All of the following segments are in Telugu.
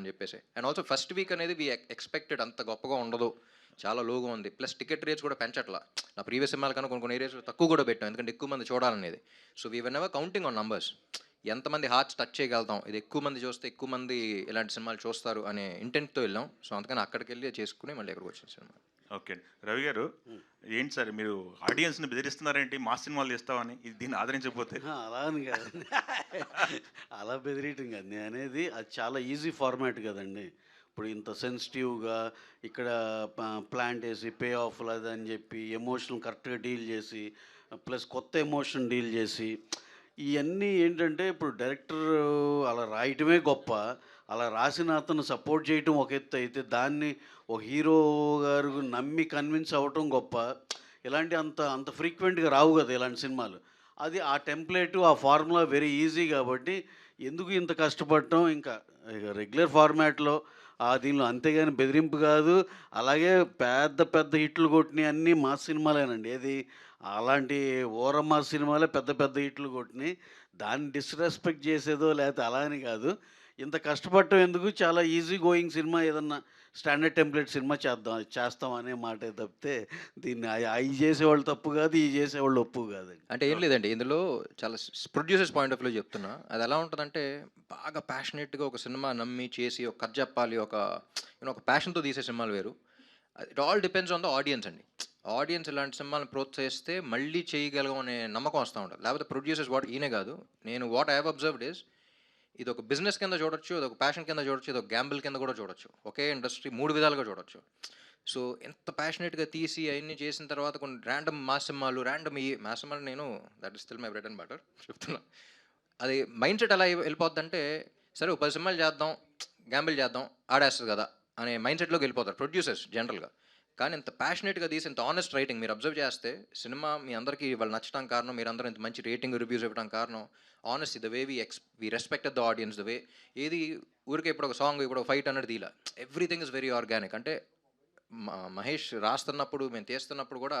అని చెప్పేసి. అండ్ ఆల్సో ఫస్ట్ వీక్ అనేది వి ఎక్స్పెక్టెడ్ అంత గొప్పగా ఉండదు. చాలా లోగా ఉంది. ప్లస్ టికెట్ రేట్స్ కూడా పెంచట్లా. నా ప్రీవియస్ సినిమాల కన్నా కొన్ని కొన్ని ఏరియాస్లో తక్కువ కూడా పెట్టాం. ఎందుకంటే ఎక్కువ మంది చూడాలనేది. So we whenever counting on numbers ఎంతమంది హార్ట్స్ టచ్ చేయగలుగుతాం? ఇది ఎక్కువ మంది చూస్తే ఎక్కువ మంది ఇలాంటి సినిమాలు చూస్తారు అనే ఇంటెంట్తో వెళ్ళాం. సో అందుకని అక్కడికి వెళ్ళి చేసుకుని మళ్ళీ ఎక్కడికి వచ్చిన సినిమా. ఓకే. రవి గారు ఏంటి సార్ మీరు ఆడియన్స్ని బెదిరిస్తున్నారేంటి? మా సినిమాలు చేస్తామని ఇది దీన్ని ఆదరించకపోతే. అలా అని కాదండి అలా బెదిరియటం కాదు. నేను అనేది అది చాలా ఈజీ ఫార్మాట్ కదండి. ఇప్పుడు ఇంత సెన్సిటివ్గా ఇక్కడ ప్లాంట్ వేసి పే ఆఫ్ అని చెప్పి ఎమోషన్ కరెక్ట్గా డీల్ చేసి ప్లస్ కొత్త ఎమోషన్ డీల్ చేసి ఇవన్నీ ఏంటంటే ఇప్పుడు డైరెక్టర్ అలా రాయటమే గొప్ప. అలా రాసిన అతను సపోర్ట్ చేయటం ఒక ఎత్తు అయితే దాన్ని ఒక హీరో గారు నమ్మి కన్విన్స్ అవ్వటం గొప్ప. ఇలాంటి అంత అంత ఫ్రీక్వెంట్గా రావు కదా ఇలాంటి సినిమాలు. అది ఆ టెంప్లెట్ ఆ ఫార్ములా వెరీ ఈజీ కాబట్టి ఎందుకు ఇంత కష్టపడటం? ఇంకా రెగ్యులర్ ఫార్మాట్లో ఆ దీనిలో అంతేగాని బెదిరింపు కాదు. అలాగే పెద్ద పెద్ద హిట్లు కొట్టినాయి అన్నీ మా సినిమాలేనండి. ఏది అలాంటి ఓరమ్మ సినిమాలే పెద్ద పెద్ద హిట్లు కొట్టినాయి. దాన్ని డిస్రెస్పెక్ట్ చేసేదో లేకపోతే అలా అని కాదు. ఇంత కష్టపడటం ఎందుకు? చాలా ఈజీ గోయింగ్ సినిమా ఏదన్నా స్టాండర్డ్ టెంప్లెట్ సినిమా చేద్దాం చేస్తాం అనే మాటే తప్పితే దీన్ని అవి చేసేవాళ్ళు తప్పు కాదు ఈ చేసేవాళ్ళు ఒప్పు కాదు. అంటే ఏం లేదండి ఇందులో చాలా ప్రొడ్యూసర్స్ పాయింట్ ఆఫ్ వ్యూ చెప్తున్నా. అది ఎలా ఉంటుందంటే బాగా ప్యాషనెట్గా ఒక సినిమా నమ్మి చేసి ఒక కథ చెప్పాలి ఒక ఒక ప్యాషన్తో తీసే సినిమాలు వేరు. It all depends on the audience అండి. ఆడియన్స్ ఇలాంటి సినిమాలను ప్రోత్సహిస్తే మళ్ళీ చేయగలగం అనే నమ్మకం వస్తూ ఉంటుంది. లేకపోతే ప్రొడ్యూసర్స్ వాట్ ఈయనే కాదు. నేను what I have observed is ఇది ఒక బిజినెస్ కింద చూడొచ్చు ఇది ఒక ప్యాషన్ కింద చూడొచ్చు ఇది ఒక గ్యాంబుల్ కింద కూడా చూడొచ్చు. ఒకే ఇండస్ట్రీ మూడు విధాలుగా చూడొచ్చు. సో ఎంత ప్యాషనెట్గా తీసి అవన్నీ చేసిన తర్వాత కొన్ని ర్యాండమ్ మా ర్యాండమ్ ఈ మా నేను that is still my bread and butter చెప్తున్నా. అది మైండ్ సెట్ ఎలా వెళ్ళిపోద్దంటే సరే ఒక పది సినిమాలు చేద్దాం గ్యాంబుల్ చేద్దాం ఆడేస్తుంది కదా అనే మైండ్ సెట్లోకి వెళ్ళిపోతారు ప్రొడ్యూసర్స్ జనరల్గా. కానీ ఇంత ప్యాషనెట్గా తీసి ఇంత ఆనెస్ట్ రైటింగ్ మీరు అబ్జర్వ్ చేస్తే సినిమా మీ అందరికీ వాళ్ళు నచ్చడం కారణం మీరు అందరూ ఇంత మంచి రేటింగ్ రివ్యూస్ ఇవ్వడం కారణం honest the way we X we respect the audience the way ఏది ఊరికే ఇప్పుడు ఒక సాంగ్ ఇప్పుడు ఒక ఫైట్ అన్నది దీలా ఎవ్రీథింగ్ ఇస్ వెరీ ఆర్గానిక్ అంటే మహేష్ రాస్తున్నప్పుడు మేము తీస్తున్నప్పుడు కూడా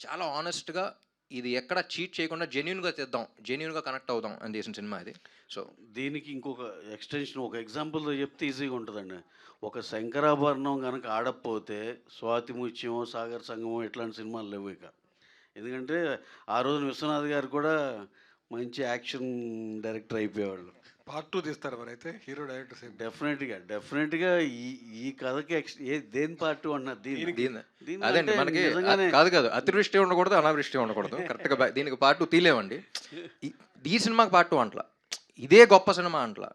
చాలా ఆనెస్ట్గా ఇది ఎక్కడ చీట్ చేయకుండా జెన్యున్గా తెద్దాం జెన్యున్గా కనెక్ట్ అవుదాం అని చేసిన సినిమా ఇది. సో దీనికి ఇంకొక ఎక్స్టెన్షన్ ఒక ఎగ్జాంపుల్ చెప్తే ఈజీగా ఉంటుందండి. ఒక శంకరాభరణం కనుక ఆడకపోతే స్వాతి ముత్యమో సాగర్ సంగమో ఇట్లాంటి సినిమాలు లేవు ఇక. ఎందుకంటే ఆ రోజున విశ్వనాథ్ గారు కూడా మంచి యాక్షన్ డైరెక్టర్ అయిపోయేవాళ్ళు. పార్ట్ టూ తీస్తారు మరి అయితే హీరో డైరెక్టర్ సేమ్ డెఫినెట్గా డెఫినెట్గా ఈ ఈ కథకి ఏ దేని పార్ట్ అన్నారు దీని. దీని దీని. అదండి మనకి కాదు కాదు అతివృష్టి ఉండకూడదు అనావృష్టి ఉండకూడదు. కరెక్ట్గా దీనికి పార్ట్ టూ తీలేమండి ఈ- సినిమాకి పార్ట్ టూ అంట్లా. ఇదే గొప్ప సినిమా అంట్లా.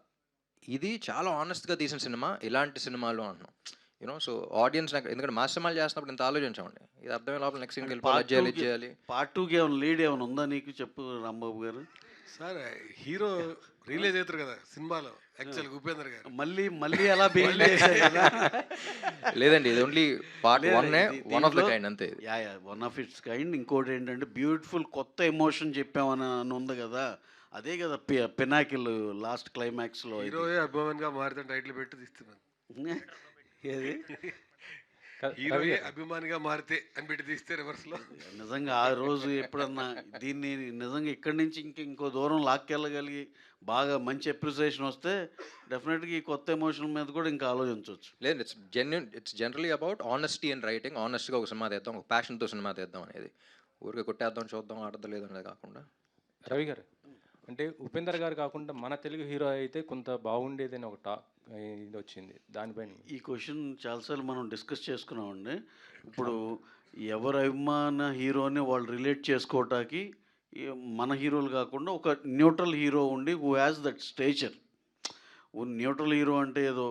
ఇది చాలా ఆనెస్ట్గా తీసిన సినిమా ఇలాంటి సినిమాలు అంటున్నాం. యూనో సో ఆడియన్స్ ఎందుకంటే మా సినిమాలు చేస్తున్నప్పుడు ఇంత ఆలోచించామండి. ఇది అర్థమైన లోపల నెక్స్ట్ వెళ్ళిపోవాలి అది చేయాలి చేయాలి పార్ట్ టూకి ఏమైనా లీడ్ ఏమైనా ఉందా నీకు? చెప్పు రాంబాబు గారు. సార్ హీరో రిలీజ్ అవుతారు కదా సినిమాలో యాక్చువల్ ఉపేంద్ర గారు. మళ్ళీ మళ్ళీ ఎలా బిహేవ్ చేశారు కదా. లేదండి ఇది only part one one of the kind అంతే ఇది. Yeah yeah one of it's kind ఇంకోటి ఏంటంటే బ్యూటిఫుల్ కొత్త ఎమోషన్ చెప్పామని అని ఉంది కదా. అదే కదా పినాకిల్ లాస్ట్ క్లైమాక్స్లో హీరోయే అభిమానిగా మారితే టైటిల్ పెట్టి తీస్తున్నాను ఏది? హీరోయే అభిమానిగా మారితే అని పెట్టి తీస్తే రివర్స్లో నిజంగా ఆ రోజు ఎప్పుడన్నా దీన్ని నిజంగా ఇక్కడి నుంచి ఇంక ఇంకో దూరం లాక్కెళ్ళగలిగి బాగా మంచి అప్రిసియేషన్ వస్తే డెఫినెట్గా ఈ కొత్త ఎమోషన్ మీద కూడా ఇంకా ఆలోచించవచ్చు. లేదు it's genuine it's generally about honesty and writing ఆనెస్ట్గా ఒక సినిమా తెద్దాం ఒక ప్యాషన్తో సినిమా తెద్దాం అనేది. ఊరికే కొట్టేద్దాం చూద్దాం ఆడద్దు లేదు అనేది కాకుండా. రవి గారు? అంటే ఉపేందర్ గారు కాకుండా మన తెలుగు హీరో అయితే కొంత బాగుండేది అని ఒక టాక్ ఇది వచ్చింది. దానిపైన ఈ క్వశ్చన్ చాలాసార్లు మనం డిస్కస్ చేసుకున్నామండి. ఇప్పుడు ఎవరి అభిమాన హీరోని వాళ్ళు రిలేట్ చేసుకోవటానికి మన హీరోలు కాకుండా ఒక న్యూట్రల్ హీరో ఉండి who has that stature. Neutral hero అంటే ఏదో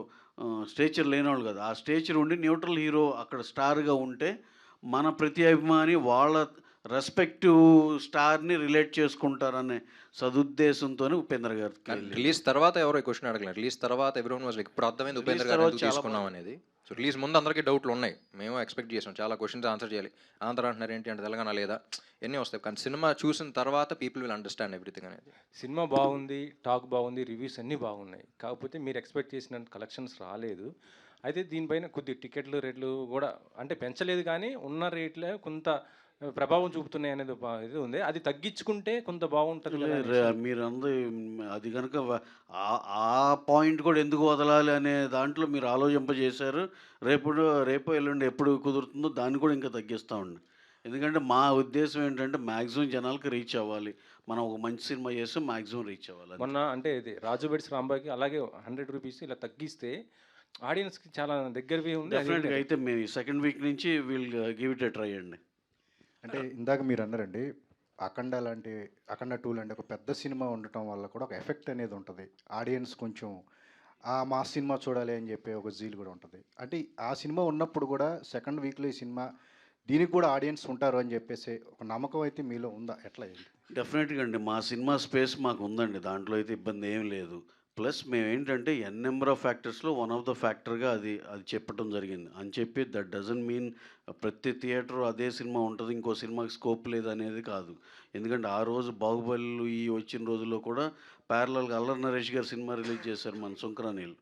స్టేచర్ లేనివాళ్ళు కదా. ఆ స్టేచర్ ఉండి న్యూట్రల్ హీరో అక్కడ స్టార్గా ఉంటే మన ప్రతి అభిమాని వాళ్ళ రెస్పెక్టివ్ స్టార్ని రిలేట్ చేసుకుంటారనే సదుద్దేశంతోనే ఉపేంద్ర గారు రిలీజ్ తర్వాత ఎవరో క్వశ్చన్ అడగలేదు. రిలీజ్ తర్వాత ఎవరోన్ వాజ్ లైక్ ఇప్పుడు అర్థమైంది ఉపేంద్ర గారు తీసుకున్నాం అనేది. సో రిలీజ్ ముందు అందరికీ డౌట్లు ఉన్నాయి. మేము ఎక్స్పెక్ట్ చేసాం. చాలా క్వశ్చన్స్ ఆన్సర్ చేయాలి. ఆంధ్ర అంటున్నారు ఏంటి అంటే తెలంగాణ లేదా? ఎన్ని వస్తాయి? కానీ సినిమా చూసిన తర్వాత పీపుల్ విల్ అండర్స్టాండ్ ఎవ్రీథింగ్ అనేది. సినిమా బాగుంది టాక్ బాగుంది రివ్యూస్ అన్నీ బాగున్నాయి. కాకపోతే మీరు ఎక్స్పెక్ట్ చేసిన కలెక్షన్స్ రాలేదు. అయితే దీనిపైన కొద్ది టికెట్లు రేట్లు కూడా అంటే పెంచలేదు కానీ ఉన్న రేట్లే కొంత ప్రభావం చూపుతున్నాయి అనేది ఇది ఉంది. అది తగ్గించుకుంటే కొంత బాగుంటుంది. మీరందరూ అది కనుక ఆ- పాయింట్ కూడా ఎందుకు వదలాలి అనే దాంట్లో మీరు ఆలోచింపజేశారు. రేపు రేపు ఎల్లుండి ఎప్పుడు కుదురుతుందో దాన్ని కూడా ఇంకా తగ్గిస్తూ ఉండి. ఎందుకంటే మా ఉద్దేశం ఏంటంటే మ్యాక్సిమం జనాలకు రీచ్ అవ్వాలి. మనం ఒక మంచి సినిమా చేస్తే మ్యాక్సిమం రీచ్ అవ్వాలి. మొన్న అంటే ఇది రాజు బెడ్స్ రాంబాకి అలాగే హండ్రెడ్ రూపీస్ ఇలా తగ్గిస్తే ఆడియన్స్కి చాలా దగ్గరవి ఉంది డెఫినెట్గా అయితే మేము సెకండ్ వీక్ నుంచి వీల్ గివ్ ఇట్ ట్రై అండి. అంటే ఇందాక మీరు అన్నారండి అఖండ లాంటి అఖండ టూ లాంటి ఒక పెద్ద సినిమా ఉండటం వల్ల కూడా ఒక ఎఫెక్ట్ అనేది ఉంటుంది. ఆడియన్స్ కొంచెం ఆ మా సినిమా చూడాలి అని చెప్పి ఒక జీల్ కూడా ఉంటుంది. అంటే ఆ సినిమా ఉన్నప్పుడు కూడా సెకండ్ వీక్లో ఈ సినిమా దీనికి కూడా ఆడియన్స్ ఉంటారు అని చెప్పేసి ఒక నమ్మకం అయితే మీలో ఉందా? ఎట్లా డెఫినెట్గా అండి. మా సినిమా స్పేస్ మాకు ఉందండి. దాంట్లో అయితే ఇబ్బంది ఏం లేదు. ప్లస్ మేము ఏంటంటే ఎన్ నెంబర్ ఆఫ్ ఫ్యాక్టర్స్లో వన్ ఆఫ్ ద ఫ్యాక్టర్గా అది అది చెప్పడం జరిగింది. అని చెప్పి దట్ డజన్ మీన్ ప్రతి థియేటర్ అదే సినిమా ఉంటుంది ఇంకో సినిమాకి స్కోప్ లేదు అనేది కాదు. ఎందుకంటే ఆ రోజు బాహుబలి ఈ వచ్చిన రోజుల్లో కూడా ప్యారలల్గా అల్లరి నరేష్ గారు సినిమా రిలీజ్ చేశారు మన సుంకరానీళ్ళు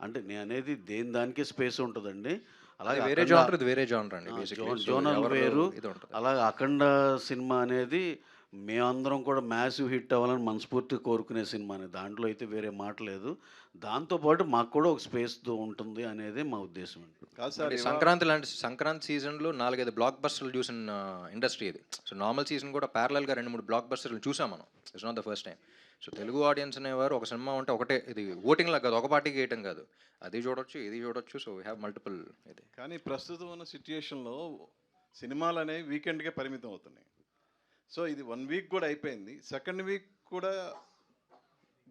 అంటే నేను అనేది దేని దానికే స్పేస్ ఉంటుందండి. అలాగే వేరే జానర్ వేరే జానర్ అండి ఆ, basically. జో- So జోనల్ ఎవరిలో వేరు. అలాగే అఖండ సినిమా అనేది మేమందరం కూడా మ్యాసివ్ హిట్ అవ్వాలని మనస్ఫూర్తిగా కోరుకునే సినిమాని దాంట్లో అయితే వేరే మాట లేదు. దాంతోపాటు మాకు కూడా ఒక స్పేస్ ఉంటుంది అనేది మా ఉద్దేశం అండి. కాదు సార్ సంక్రాంతి లాంటి సంక్రాంతి సీజన్లో నాలుగైదు బ్లాక్ బస్టర్లు చూసిన ఇండస్ట్రీ ఇది సో నార్మల్ సీజన్ కూడా ప్యారలల్గా రెండు మూడు బ్లాక్ బస్టర్లు చూసాం మనం. It's not the first time so Telugu audience అనేవారు ఒక సినిమా ఉంటే ఒకటే ఇది ఓటింగ్ లాగా కాదు ఒక పార్టీకి వేయటం కాదు. అది చూడొచ్చు ఇది చూడొచ్చు. సో వీ హ్యావ్ మల్టిపుల్ ఇది. కానీ ప్రస్తుతం ఉన్న సిచ్యుయేషన్లో సినిమాలు అనేవి వీకెండ్కే పరిమితం అవుతున్నాయి. సో ఇది వన్ వీక్ కూడా అయిపోయింది. సెకండ్ వీక్ కూడా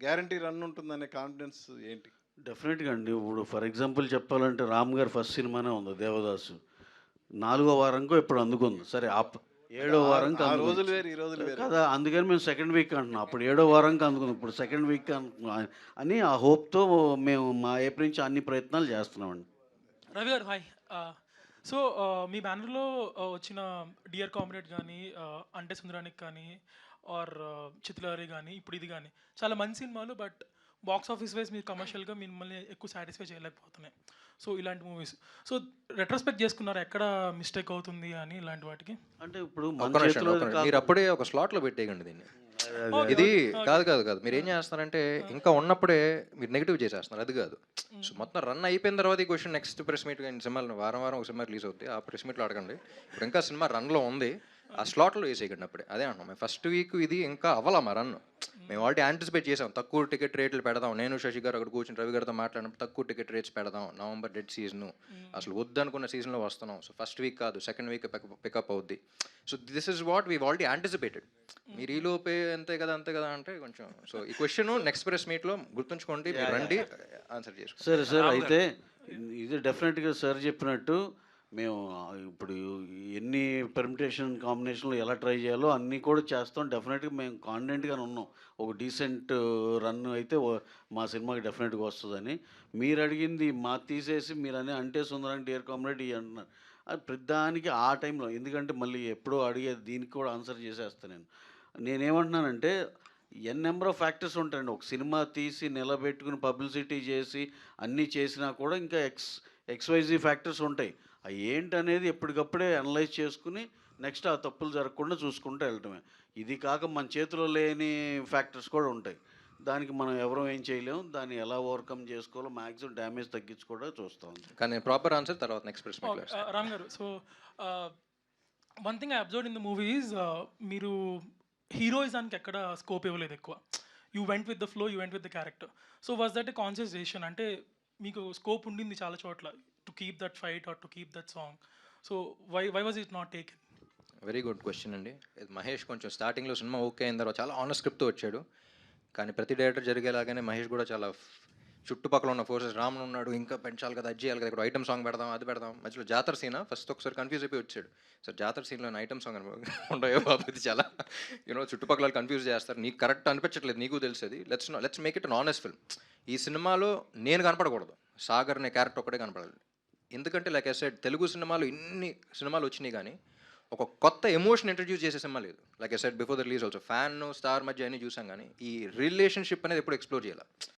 గ్యారంటీ రన్ ఉంటుందనే కాన్ఫిడెన్స్ ఏంటి? డెఫినెట్గా అండి. ఇప్పుడు ఫర్ ఎగ్జాంపుల్ చెప్పాలంటే రామ్ గారి ఫస్ట్ సినిమానే ఉంది దేవదాసు. నాలుగో వారంకో ఇప్పుడు అందుకుంది. సరే ఏడో వారంకి ఆ అందుకుంది. రోజులు వేరు ఈ రోజులు వేరు. కదా అందుకని మేము సెకండ్ వీక్ అంటున్నాం. అప్పుడు ఏడో వారంకి అందుకుంది. ఇప్పుడు సెకండ్ వీక్ అంటున్నాం. అని ఆ హోప్తో మేము మా ఏప్రిల్ నుంచి అన్ని ప్రయత్నాలు చేస్తున్నామండి. రవి గారు హాయ్ సో మీ బ్యానర్లో వచ్చిన డియర్ కామ్రేడ్ కానీ అంటే సుందరానికి కానీ ఆర్ చిత్రలహరి కానీ ఇప్పుడు ఇది కానీ చాలా మంచి సినిమాలు బట్ బాక్స్ ఆఫీస్ వైజ్ మీరు కమర్షియల్గా మిమ్మల్ని ఎక్కువ సాటిస్ఫై చేయలేకపోతున్నాయి. సో ఇలాంటి మూవీస్. సో రెట్రోస్పెక్ట్ చేసుకున్నారు? ఎక్కడ మిస్టేక్ అవుతుంది అని ఇలాంటి వాటికి? అంటే ఇప్పుడు. మీరు అప్పుడే ఒక స్లాట్లో పెట్టేయండి దీన్ని. ఇది. కాదు కాదు కాదు. మీరు ఏం చేస్తారంటే ఇంకా ఉన్నప్పుడే మీరు నెగిటివ్ చేసేస్తున్నారు. అది కాదు. సో మొత్తం రన్ అయిపోయిన తర్వాత ఈ క్వశ్చన్ నెక్స్ట్ ప్రెస్ మీట్ సినిమాలు వారం వారం ఒక సినిమా రిలీజ్ అవుతుంది ఆ ప్రెస్ మీట్లో అడగండి. ఇప్పుడు ఇంకా సినిమా రన్లో ఉంది. ఆ స్లాట్లో వేసేయకండి అప్పుడే. అదే అంటున్నాం. ఫస్ట్ వీక్ ఇది ఇంకా అవ్వాలా మా రన్. మేము ఆల్రెడీ యాంటిసిపేట్ చేసాం. తక్కువ టికెట్ రేట్లు పెడదాం. నేను శశి గారు అక్కడ కూర్చొని రవి గారితో మాట్లాడినప్పుడు తక్కువ టికెట్ రేట్స్ పెడదాం. నవంబర్ డెడ్ సీజన్ అసలు వద్దనుకున్న సీజన్లో వస్తున్నాం. సో ఫస్ట్ వీక్ కాదు సెకండ్ వీక్ పికప్ అవుద్ది. So this is what we already anticipated మీరు ఈ లోపే అంతే కదా అంతే కదా అంటే కొంచెం సో ఈ క్వశ్చన్ నెక్స్ట్ ప్రెస్ మీట్లో గుర్తుంచుకోండి మీరు రండి ఆన్సర్ చేసుకోండి. సరే సార్ అయితే ఇది డెఫినెట్గా సార్ చెప్పినట్టు మేము ఇప్పుడు ఎన్ని పెర్మిటేషన్ కాంబినేషన్లు ఎలా ట్రై చేయాలో అన్నీ కూడా చేస్తాం. డెఫినెట్గా మేము కాన్ఫిడెంట్గానే ఉన్నాం. ఒక డీసెంట్ రన్ అయితే మా సినిమాకి డెఫినెట్గా వస్తుందని. మీరు అడిగింది మా తీసేసి మీరు అని అంటే సుందరం డియర్ కామ్రేడ్ ఇవి అంటున్నారు అది ప్రతిదానికి ఆ టైంలో ఎందుకంటే మళ్ళీ ఎప్పుడో అడిగే దీనికి కూడా ఆన్సర్ చేసేస్తాను నేను. నేనేమంటున్నానంటే ఎన్ నెంబర్ ఆఫ్ ఫ్యాక్టర్స్ ఉంటాయండి. ఒక సినిమా తీసి నిలబెట్టుకుని పబ్లిసిటీ చేసి అన్నీ చేసినా కూడా ఇంకా ఎక్స్ ఎక్స్వైజీ ఫ్యాక్టర్స్ ఉంటాయి. అవి ఏంటనేది ఎప్పటికప్పుడే అనలైజ్ చేసుకుని నెక్స్ట్ ఆ తప్పులు జరగకుండా చూసుకుంటూ వెళ్ళటమే. ఇది కాక మన చేతిలో లేని ఫ్యాక్టర్స్ కూడా ఉంటాయి. దానికి మనం ఎవరూ ఏం చేయలేము దాన్ని ఎలా ఓవర్కమ్ చేసుకోవాలో మ్యాక్సిమం డ్యామేజ్ తగ్గించుకోవడం చూస్తాం కానీ ప్రాపర్ ఆన్సర్ తర్వాత నెక్స్ట్ uh, రామ్ గారు so one thing I observe in the movies మీరు హీరోయిజానికి ఎక్కడ స్కోప్ ఇవ్వలేదు ఎక్కువ. You went with the flow you went with the character so was that a conscious decision అంటే మీకు స్కోప్ ఉండింది చాలా చోట్ల. To keep that fight or to keep that song so why why was it not taken? Very good question అండి. ఇది మహేష్ కొంచెం స్టార్టింగ్లో సినిమా ఓకే అయిన తర్వాత చాలా ఆనర్ స్క్రిప్ట్తో వచ్చాడు. కానీ ప్రతి డైరెక్టర్ జరిగేలాగానే మహేష్ కూడా చాలా చుట్టుపక్కల ఉన్న ఫోర్సెస్ రామన్ ఉన్నాడు ఇంకా పెంచాలి కదా అది చేయాలి కదా ఇక్కడ ఐటమ్ సాంగ్ పెడదాం అది పెడదాం మధ్యలో జాతర సీన్ ఫస్ట్ ఒకసారి కన్ఫ్యూజ్ అయిపోయి వచ్చాడు. సార్ జాతర సీన్లో ఐటమ్ సాంగ్ ఉండయో బాబు ఇది చాలా యూనో చుట్టుపక్కల కన్ఫ్యూజ్ చేస్తారు. నీకు కరెక్ట్ అనిపించట్లేదు నీకు తెలిసేది. Let's let's make it an honest film ఈ సినిమాలో నేను కనపడకూడదు. సాగర్ అనే క్యారెక్టర్ ఒకటే కనపడాలి. ఎందుకంటే లైక్ ఐ సెడ్ తెలుగు సినిమాలు ఇన్ని సినిమాలు వచ్చినాయి కానీ ఒక కొత్త ఎమోషన్ ఇంట్రడ్యూస్ చేసే సినిమా లేదు. Like I said before the release also fan star మధ్య అన్ని చూసాం కానీ ఈ రిలేషన్షిప్ అనేది ఎప్పుడు ఎక్స్ప్లోర్ చేయాలి?